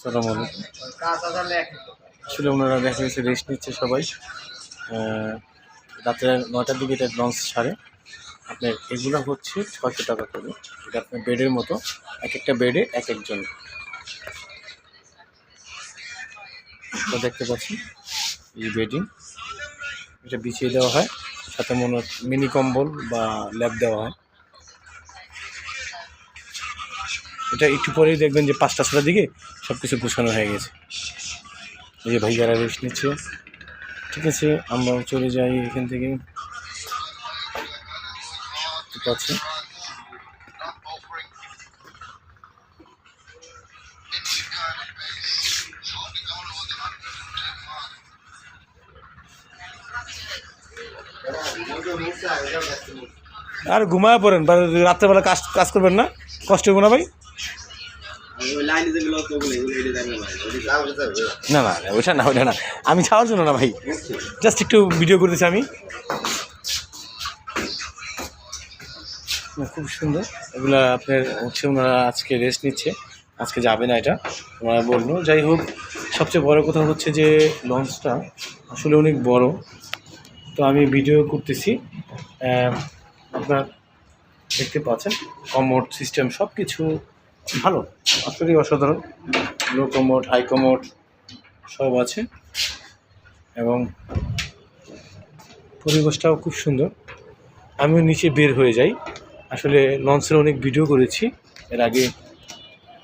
সালাম আসলে ওনারা দেখা গেছে রেস্ট নিচ্ছে সবাই। রাত্রে নয়টার দিকে এটা লঞ্চ ছাড়ে। আপনার এগুলো হচ্ছে ছয়শো টাকা করে। এটা আপনার বেডের মতো। এক একটা বেডে এক একজন। দেখতে পাচ্ছি এই বেডিং এটা বিছিয়ে দেওয়া হয়। সাথে মনে মিনি কম্বল বা ল্যাব দেওয়া হয়। এটা একটু পরেই দেখবেন যে পাঁচটা ছটার দিকে সব কিছু গুছানো হয়ে গেছে। এই যে ভাইয়ারা রেস্ট নিচ্ছে। ঠিক আছে আমরাও চলে যাই এখান থেকে। ঠিক আছে। আর ঘুমায় পড়েন রাত্রেবেলা কাজ কাজ করবেন না? কষ্ট হবে না ভাই? না না না, ওইটা না ওইটা না। আমি ছাওয়ার জন্য না ভাই। জাস্ট একটু ভিডিও করতেছি আমি। খুব সুন্দর। এগুলা আপনার হচ্ছে ওনারা আজকে রেস্ট নিচ্ছে। আজকে যাবে না এটা। ওনারা বলল যাই হোক সবচেয়ে বড় কথা হচ্ছে যে লঞ্চটা আসলে অনেক বড়। তো আমি ভিডিও করতেছি। আপনার দেখতে পাচ্ছেন কমোড সিস্টেম সব কিছু ভালো আসলেই অসাধারণ। লো কমোড হাই কমোড সব আছে। এবং পরিবেশটাও খুব সুন্দর। আমিও নিচে বের হয়ে যাই। আসলে লঞ্চের অনেক ভিডিও করেছি। এর আগে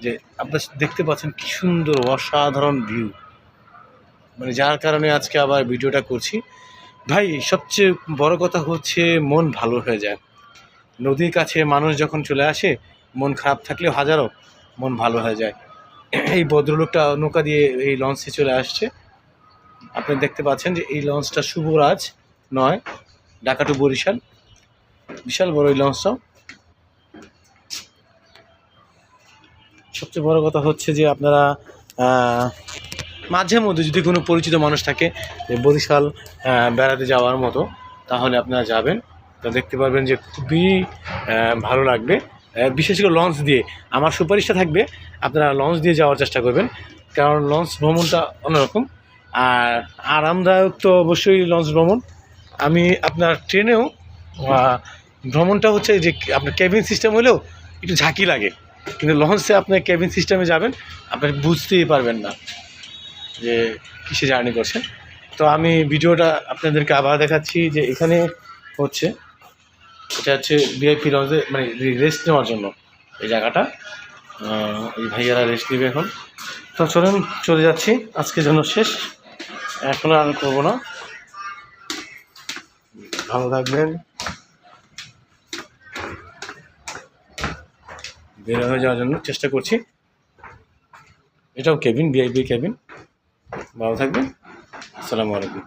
যে আপনার দেখতে পাচ্ছেন কি সুন্দর, অসাধারণ ভিউ। মানে যার কারণে আজকে আবার ভিডিওটা করছি। ভাই, সবচেয়ে বড় কথা হচ্ছে মন ভালো হয়ে যায়। নদীর কাছে মানুষ যখন চলে আসে মন খারাপ থাকলেও হাজারো মন ভালো হয়ে যায়। এই ভদ্রলোকটা নৌকা দিয়ে এই লঞ্চে চলে আসছে। আপনি দেখতে পাচ্ছেন যে এই লঞ্চটা শুভরাজ নয় ঢাকা টু বরিশাল। বিশাল বড় এই লঞ্চটাও সবচেয়ে বড় কথা হচ্ছে যে আপনারা মাঝে মধ্যে যদি কোনো পরিচিত মানুষ থাকে যে বরিশাল বেড়াতে যাওয়ার মতো, তাহলে আপনারা যাবেন। তো দেখতে পারবেন যে খুবই ভালো লাগবে। বিশেষ করে লঞ্চ দিয়ে। আমার সুপারিশটা থাকবে, আপনারা লঞ্চ দিয়ে যাওয়ার চেষ্টা করবেন। কারণ লঞ্চ ভ্রমণটা অন্যরকম। আর আরামদায়ক তো অবশ্যই লঞ্চ ভ্রমণ। আমি আপনার ট্রেনেও ভ্রমণটা হচ্ছে যে আপনার কেবিন সিস্টেম হলেও একটু ঝাঁকি লাগে। কিন্তু লঞ্চে আপনি কেবিন সিস্টেমে যাবেন, আপনি বুঝতেই পারবেন না যে কিসে জার্নি করছেন। তো আমি ভিডিওটা আপনাদেরকে আবার দেখাচ্ছি যে এখানে হচ্ছে এটা হচ্ছে ভিআইপি লঞ্চে মানে রেস্ট নেওয়ার জন্য এই জায়গাটা। এই ভাইয়ারা রেস্ট নেবে এখন। তো চলুন, চলে যাচ্ছি। আজকের জন্য শেষ। এখন আর করব না। ভালো থাকবেন। বের হয়ে যাওয়ার জন্য চেষ্টা করছি। এটাও কেবিন ভিআইপি কেবিন। ভালো থাকবেন। আসসালামু আলাইকুম।